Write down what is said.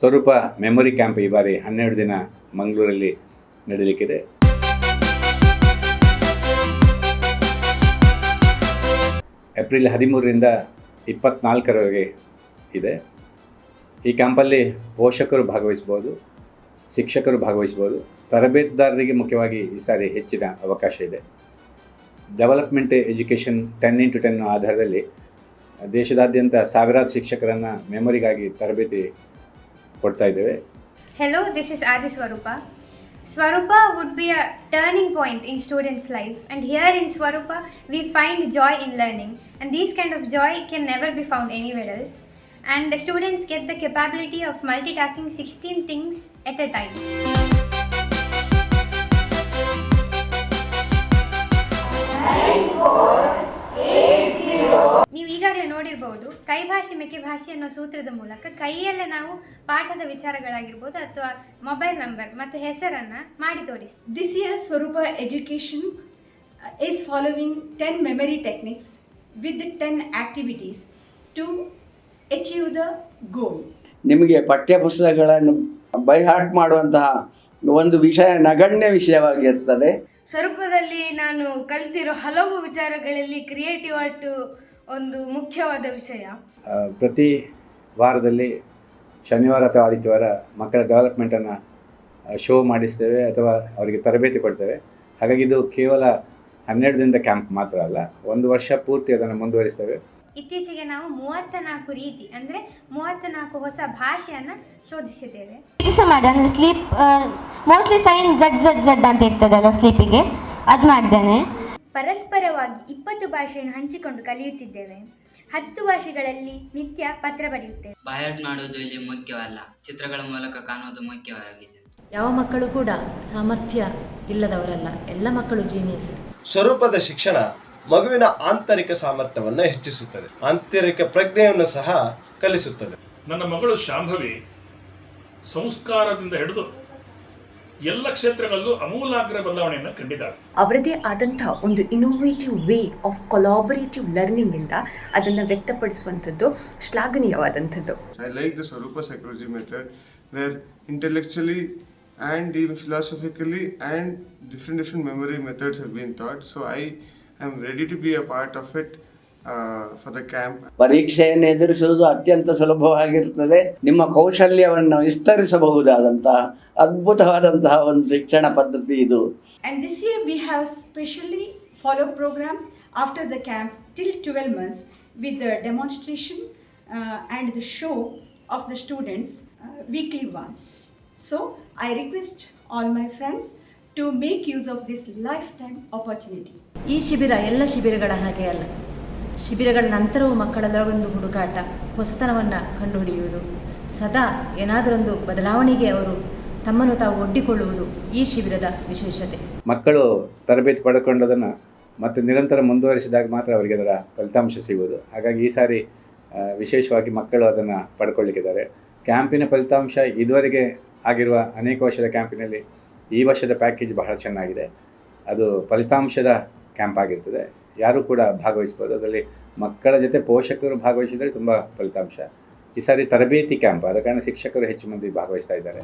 ಸ್ವರೂಪ memory camp ಈ ಬಾರಿ ಹನ್ನೆರಡು ದಿನ ಮಂಗಳೂರಲ್ಲಿ ನಡೀಲಿಕ್ಕಿದೆ. ಏಪ್ರಿಲ್ ಹದಿಮೂರರಿಂದ ಇಪ್ಪತ್ತ್ನಾಲ್ಕರವರೆಗೆ ಇದೆ. ಈ ಕ್ಯಾಂಪಲ್ಲಿ ಪೋಷಕರು ಭಾಗವಹಿಸ್ಬೋದು, ಶಿಕ್ಷಕರು ಭಾಗವಹಿಸ್ಬೋದು, ತರಬೇತುದಾರರಿಗೆ ಮುಖ್ಯವಾಗಿ ಈ ಸಾರಿ ಹೆಚ್ಚಿನ ಅವಕಾಶ ಇದೆ. Development education ten into ten ಆಧಾರದಲ್ಲಿ ದೇಶದಾದ್ಯಂತ ಸಾವಿರಾರು ಶಿಕ್ಷಕರನ್ನು ಮೆಮೊರಿಗಾಗಿ ತರಬೇತಿ ಕೊಡ್ತಾ ಇದ್ದೇವೆ Hello, this is Adi Swarupa. Swarupa would be a turning point in students' life, and here in Swarupa, we find joy in learning, and this kind of joy can never be found anywhere else. And the students get the capability of multitasking 16 things at a time. ನೀವು ಈಗಾಗಲೇ ನೋಡಿರ್ಬೋದು ಕೈ ಭಾಷೆ ಮೆಕ್ಕೆ ಭಾಷೆ ಅನ್ನೋ ಸೂತ್ರದ ಮೂಲಕ ಕೈಯಲ್ಲೇ ನಾವು ಪಾಠದ ವಿಚಾರಗಳಾಗಿರ್ಬೋದು ಅಥವಾ ಮೊಬೈಲ್ ನಂಬರ್ ಮತ್ತು ಹೆಸರನ್ನು ಮಾಡಿ ತೋರಿಸಿ Swarupa Education uh, is following 10 memory techniques with the 10 activities to achieve the goal. ನಿಮಗೆ ಪಠ್ಯಪುಸ್ತಕಗಳನ್ನು ಬೈ ಹಾರ್ಟ್ ಮಾಡುವಂತಹ ಒಂದು ವಿಷಯ ನಗಣ್ಯ ವಿಷಯವಾಗಿರ್ತದೆ ಸ್ವರೂಪದಲ್ಲಿ ನಾನು ಕಲಿತಿರೋ ಹಲವು ವಿಚಾರಗಳಲ್ಲಿ ಕ್ರಿಯೇಟಿವ್ ಆರ್ಟ್ ಒಂದು ಮುಖ್ಯವಾದ ವಿಷಯ. ಪ್ರತಿ ವಾರದಲ್ಲಿ ಶನಿವಾರ ಅಥವಾ ಆದಿತ್ಯವಾರ ಮಕ್ಕಳ ಡೆವಲಪ್ಮೆಂಟನ್ನು ಶೋ ಮಾಡಿಸ್ತೇವೆ ಅಥವಾ ಅವರಿಗೆ ತರಬೇತಿ ಕೊಡ್ತೇವೆ. ಹಾಗಾಗಿ ಇದು ಕೇವಲ ಹನ್ನೆರಡು ದಿನದ ಕ್ಯಾಂಪ್ ಮಾತ್ರ ಅಲ್ಲ ಒಂದು ವರ್ಷ ಪೂರ್ತಿ ಅದನ್ನು ಮುಂದುವರಿಸ್ತೇವೆ. ಇತ್ತೀಚೆಗೆ ನಾವು ಮೂವತ್ತ ನಾಲ್ಕು ರೀತಿ ಅಂದರೆ ಮೂವತ್ತ ನಾಲ್ಕು ಹೊಸ ಭಾಷೆಯನ್ನು ಶೋಧಿಸಿದ್ದೇವೆ. ಯೂಸ್ ಮಾಡಿ ಅಂದರೆ sleep mostly sign Z Z Z ಅಂತ ಇರ್ತದಲ್ಲ ಸ್ಲೀಪಿಗೆ ಅದು ಮಾಡಿದ್ದೇನೆ ಪರಸ್ಪರವಾಗಿ ಇಪ್ಪತ್ತು ಭಾಷೆಯನ್ನು ಹಂಚಿಕೊಂಡು ಕಲಿಯುತ್ತಿದ್ದೇವೆ. ಹತ್ತು ಭಾಷೆಗಳಲ್ಲಿ ನಿತ್ಯ ಪತ್ರ ಬರೆಯುತ್ತೇವೆ. ಬಾಯಾಟ್ ಮಾಡುವುದು ಇಲ್ಲಿ ಮುಖ್ಯವಲ್ಲ ಚಿತ್ರಗಳ ಮೂಲಕ ಕಾಣುವುದು ಮುಖ್ಯವಾಗಿದೆ. ಯಾವ ಮಕ್ಕಳು ಕೂಡ ಸಾಮರ್ಥ್ಯ ಇಲ್ಲದವರಲ್ಲ ಎಲ್ಲ ಮಕ್ಕಳು ಜೀನಿಯಸ್ ಸ್ವರೂಪದ ಶಿಕ್ಷಣ ಮಗುವಿನ ಆಂತರಿಕ ಸಾಮರ್ಥ್ಯವನ್ನು ಹೆಚ್ಚಿಸುತ್ತದೆ ಆಂತರಿಕ ಪ್ರಜ್ಞೆಯನ್ನು ಸಹ ಕಲಿಸುತ್ತದೆ. ನನ್ನ ಮಗಳು ಶಾಂಭವಿ ಸಂಸ್ಕಾರದಿಂದ ಹಿಡಿದು ಎಲ್ಲ ಕ್ಷೇತ್ರಗಳಲ್ಲೂ ಅಮೂಲಾಗ್ರ ಬದಲಾವಣೆಯನ್ನು ಕಂಡಿದ್ದಾರೆ. ಅವರದೇ ಆದಂತಹ ಒಂದು innovative way of collaborative learning ಇಂದ ಅದನ್ನ ವ್ಯಕ್ತಪಡಿಸುವಂತದ್ದು ಶ್ಲಾಘನೀಯವಾದಂತದ್ದು I like the Swarupa psychology method where intellectually and even philosophically and different different memory methods have been thought so I I am ready to be a part of it ಪರೀಕ್ಷೆಯನ್ನು ಎದುರಿಸುವುದು ಅತ್ಯಂತ ಸುಲಭವಾಗಿರುತ್ತದೆ. ನಿಮ್ಮ ಕೌಶಲ್ಯವನ್ನು ವಿಸ್ತರಿಸಬಹುದಾದಂತಹ ಅದ್ಭುತವಾದಂತಹ ಒಂದು ಶಿಕ್ಷಣ ಪದ್ಧತಿ ಇದು. This year we have specially follow programme after the camp till twelve months with demonstration and the show of the students weekly once so I request all my friends to make use of this lifetime opportunity ಈ ಶಿಬಿರ ಎಲ್ಲ ಶಿಬಿರಗಳ ಹಾಗೆ ಅಲ್ಲ. ಶಿಬಿರಗಳ ನಂತರವೂ ಮಕ್ಕಳಲ್ಲೊಳಗೊಂದು ಹುಡುಕಾಟ, ಹೊಸತನವನ್ನು ಕಂಡುಹಿಡಿಯುವುದು. ಸದಾ ಏನಾದರೊಂದು ಬದಲಾವಣೆಗೆ ಅವರು ತಮ್ಮನ್ನು ತಾವು ಒಡ್ಡಿಕೊಳ್ಳುವುದು ಈ ಶಿಬಿರದ ವಿಶೇಷತೆ. ಮಕ್ಕಳು ತರಬೇತಿ ಪಡ್ಕೊಂಡದನ್ನು ಮತ್ತು ನಿರಂತರ ಮುಂದುವರಿಸಿದಾಗ ಮಾತ್ರ ಅವರಿಗೆ ಅದರ ಫಲಿತಾಂಶ ಸಿಗುವುದು. ಹಾಗಾಗಿ ಈ ಸಾರಿ ವಿಶೇಷವಾಗಿ ಮಕ್ಕಳು ಅದನ್ನು ಪಡ್ಕೊಳ್ಳಿಕ್ಕಿದ್ದಾರೆ. ಕ್ಯಾಂಪಿನ ಫಲಿತಾಂಶ ಇದುವರೆಗೆ ಆಗಿರುವ ಅನೇಕ ವರ್ಷದ ಕ್ಯಾಂಪಿನಲ್ಲಿ ಈ ವರ್ಷದ ಪ್ಯಾಕೇಜ್ ಬಹಳ ಚೆನ್ನಾಗಿದೆ. ಅದು ಫಲಿತಾಂಶದ ಕ್ಯಾಂಪ್ ಆಗಿರ್ತದೆ. ಯಾರೂ ಕೂಡ ಭಾಗವಹಿಸ್ಬೋದು. ಅದರಲ್ಲಿ ಮಕ್ಕಳ ಜೊತೆ ಪೋಷಕರು ಭಾಗವಹಿಸಿದರೆ ತುಂಬ ಫಲಿತಾಂಶ. ಈ ಸಾರಿ ತರಬೇತಿ ಕ್ಯಾಂಪ್, ಆದ ಕಾರಣ ಶಿಕ್ಷಕರು ಹೆಚ್ಚು ಮಂದಿ ಭಾಗವಹಿಸ್ತಾ ಇದ್ದಾರೆ.